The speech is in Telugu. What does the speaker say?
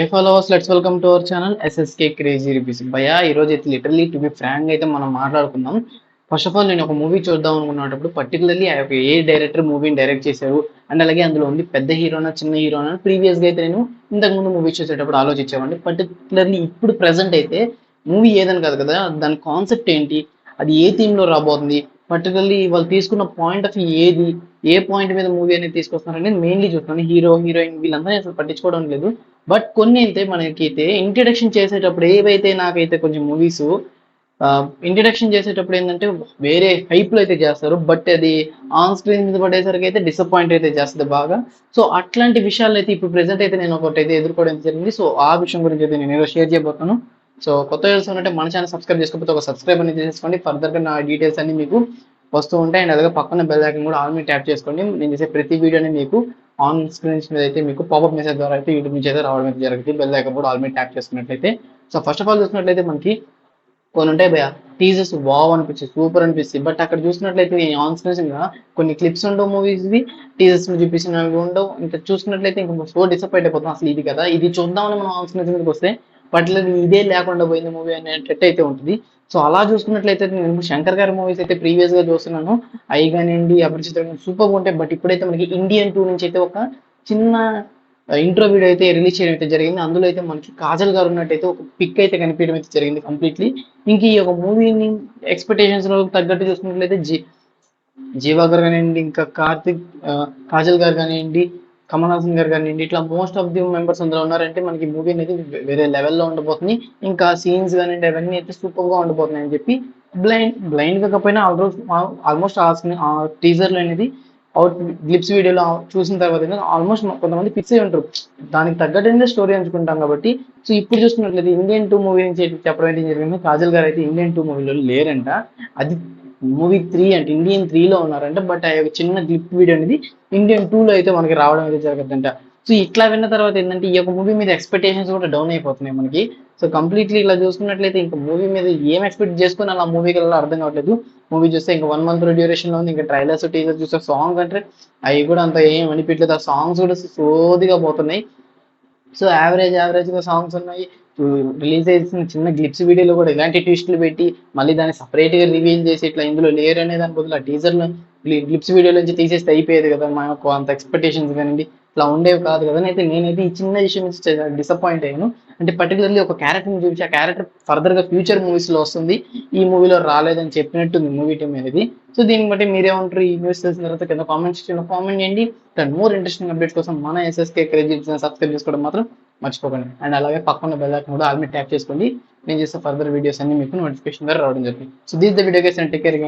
A followers let's welcome to our channel SSK crazy reviews భయ ఈ రోజు అయితే లిటరలీ టు బి ఫ్రాంక్ అయితే మనం మాట్లాడుకుందాం. ఫస్ట్ ఆఫ్ ఆల్ నేను ఒక మూవీ చూద్దాం అనుకున్నప్పుడు పర్టికులర్లీ ఆ యొక్క ఏ డైరెక్టర్ మూవీని డైరెక్ట్ చేశారు? అండ్ అలాగే అందులో ఉంది పెద్ద హీరోనా చిన్న హీరోనా ప్రీవియస్గా అయితే నేను ఇంతకు ముందు మూవీ చూసేటప్పుడు ఆలోచించేవాడిని. పర్టికులర్లీ ఇప్పుడు ప్రెసెంట్ అయితే మూవీ ఏదని కాదు కదా దాని కాన్సెప్ట్ ఏంటి? అది ఏ థీమ్లో రాబోతుంది? పర్టికులర్లీ వాళ్ళు తీసుకున్న పాయింట్ ఆఫ్ ఏది? ఏ పాయింట్ మీద మూవీ అనేది తీసుకొస్తున్నారు అనేది మెయిన్లీ చూస్తున్నాను. హీరో హీరోయిన్ వీళ్ళందరూ అసలు పట్టించుకోవడం లేదు. బట్ కొన్ని అయితే మనకైతే ఇంట్రడక్షన్ చేసేటప్పుడు ఏవైతే నాకైతే కొంచెం మూవీస్ ఇంట్రడక్షన్ చేసేటప్పుడు ఏంటంటే వేరే హైప్లో అయితే చేస్తారు. బట్ అది ఆన్ స్క్రీన్ మీద పడేసరికి అయితే డిసప్పాయింట్ అయితే చేస్తుంది బాగా. సో అట్లాంటి విషయాలు అయితే ఇప్పుడు ప్రెసెంట్ అయితే నేను ఒకటి అయితే ఎదుర్కోవడం జరిగింది. సో ఆ విషయం గురించి అయితే నేను షేర్ చేయబోతున్నాను. సో కొత్త వ్యూస్ ఉన్నట్టే మన ఛానల్ సబ్స్క్రైబ్ చేసుకోకపోతే ఒక సబ్స్క్రైబ్ అనేది చేసుకోండి ఫర్దర్గా నా డీటెయిల్స్ అన్ని మీకు వస్తూ ఉంటాయి. అండ్ అలాగే పక్కన బెల్ ఐకన్ కూడా ఆల్ ట్యాప్ చేసుకోండి. నేను చేసే ప్రతి వీడియోని మీకు ఆన్ స్క్రీన్స్ మీద అయితే మీకు పాపప్ మెసేజ్ ద్వారా అయితే యూట్యూబ్ నుంచి అయితే రావడం అయితే జరుగుతుంది. బెల్ ఐకన్ కూడా ఆల్మీ ట్యాప్ చేసుకున్నట్లయితే. సో ఫస్ట్ ఆఫ్ ఆల్ చూసినట్లయితే మనకి కొన్ని ఉంటాయి భయ టీజర్స్ వావ్ అనిపించి సూపర్ అనిపిస్తుంది బట్ అక్కడ చూసినట్లయితే ఆన్ స్క్రీన్స్గా కొన్ని క్లిప్స్ ఉండవు మూవీస్వి టీజర్స్ చూపించినవి ఉండవు. ఇంకా చూసినట్లయితే ఇంకా సో డిసప్పాయింట్ అయిపోతాం. అసలు ఇది కదా ఇది చూద్దామని మనం ఆన్ స్క్రీన్స్ మీదకి వస్తే వాటిలో ఇదే లేకుండా పోయింది మూవీ అనేటట్టు అయితే ఉంటుంది. సో అలా చూసుకున్నట్లయితే నేను శంకర్ గారి మూవీస్ అయితే ప్రీవియస్గా చూస్తున్నాను. ఐ కానివ్వండి అపరిచిత సూపర్ ఉంటాయి. బట్ ఇప్పుడైతే మనకి ఇండియన్ టూ నుంచి అయితే ఒక చిన్న ఇంట్రో వీడియో అయితే రిలీజ్ చేయడం అయితే జరిగింది. అందులో అయితే మనకి కాజల్ గారు ఉన్నట్టయితే ఒక పిక్ అయితే కనిపించడం అయితే జరిగింది కంప్లీట్లీ ఇంక ఈ యొక్క మూవీని ఎక్స్పెక్టేషన్స్లో తగ్గట్టు చూసుకున్నట్లయితే జీ జీవా గారు కానివ్వండి ఇంకా కార్తిక్ కాజల్ గారు కానివ్వండి కమల్ హాసన్ గారు నిండి ఇట్లా మోస్ట్ ఆఫ్ ది మెంబర్స్ అందులో ఉన్నారంటే మనకి మూవీ అనేది వేరే లెవెల్లో ఉండబోతుంది. ఇంకా సీన్స్ కానివ్వండి అవన్నీ అయితే సూపర్గా ఉండబోతున్నాయి అని చెప్పి బ్లైండ్ బ్లైండ్ కాకపోయినా ఆల్మోస్ట్ ఆల్మోస్ట్ ఆ టీజర్లో అనేది అవుట్ గ్లిప్స్ వీడియోలో చూసిన తర్వాత ఆల్మోస్ట్ కొంతమంది ఫిక్స్ అయి ఉంటారు. దానికి తగ్గట్టు స్టోరీ ఎంచుకుంటాం కాబట్టి. సో ఇప్పుడు చూస్తున్నట్లయితే ఇండియన్ టూ మూవీ నుంచి చెప్పడం అయితే జరిగింది కాజల్ గారు అయితే ఇండియన్ టూ మూవీలో లేరంట. అది మూవీ త్రీ అంటే ఇండియన్ త్రీలో ఉన్నారంట బట్ ఆ యొక్క చిన్న క్లిప్ వీడియో అనేది ఇండియన్ టూలో అయితే మనకి రావడం అయితే జరగదంట సో ఇట్లా విన్న తర్వాత ఏంటంటే ఈ యొక్క మూవీ మీద ఎక్స్పెక్టేషన్స్ కూడా డౌన్ అయిపోతున్నాయి మనకి. సో కంప్లీట్లీ ఇలా చూసుకున్నట్లయితే ఇంకా మూవీ మీద ఏం ఎక్స్పెక్ట్ చేసుకుని అలా మూవీకి వెళ్ళాలో అర్థం కావట్లేదు. మూవీ చూస్తే ఇంకా వన్ మంత్ డ్యూరేషన్లో ఉంది ఇంకా ట్రైలర్స్ టీజర్ చూస్తే సాంగ్ అంటే అవి కూడా అంత ఏం అనిపించలేదు ఆ సాంగ్స్ కూడా సోదిగా పోతున్నాయి. సో యావరేజ్ యావరేజ్గా సాంగ్స్ ఉన్నాయి. రిలీజ్ చేసిన చిన్న గ్లిప్స్ వీడియోలో కూడా ఇలాంటి ట్విస్టులు పెట్టి మళ్ళీ దాన్ని సపరేట్గా రివీల్ చేసి ఇట్లా ఇందులో లేరు అనే దాని బదులు ఆ టీజర్ గ్లిప్స్ వీడియో నుంచి తీసేస్తే అయిపోయేది కదా మనకు అంత ఎక్స్పెక్టేషన్స్ కానివ్వండి. ఇట్లా ఉండేవి కాదు కదా. అయితే నేనైతే ఈ చిన్న విషయం నుంచి డిసప్పాయింట్ అయ్యాను. అంటే పర్టికులర్లీ ఒక క్యారెక్టర్ని చూపించి ఆ క్యారెక్టర్ ఫర్దర్గా ఫ్యూచర్ మూవీస్లో వస్తుంది. ఈ మూవీలో రాలేదని చెప్పినట్టుంది మూవీ టీమ్ అనేది. సో దీన్ని బట్టి మీరేమంటారు? ఈ న్యూస్ తెలిసిన తర్వాత కింద కామెంట్ కామెంట్ చేయండి. దాని మోర్ ఇంట్రెస్టింగ్ అప్డేట్స్ కోసం మన ఎస్ఎస్కే క్రేజ్ సబ్స్క్రైబ్ చేసుకోవడం మాత్రం మర్చిపోకండి. అండ్ అలాగే పక్కన బెల్ కూడా ఆల్రెడీ ట్యాప్ చేసుకోండి. నేను చేసే ఫర్దర్ వీడియోస్ అన్ని మీకు నోటిఫికేషన్ ద్వారా రావడం జరుగుతుంది. So these the video guys and take care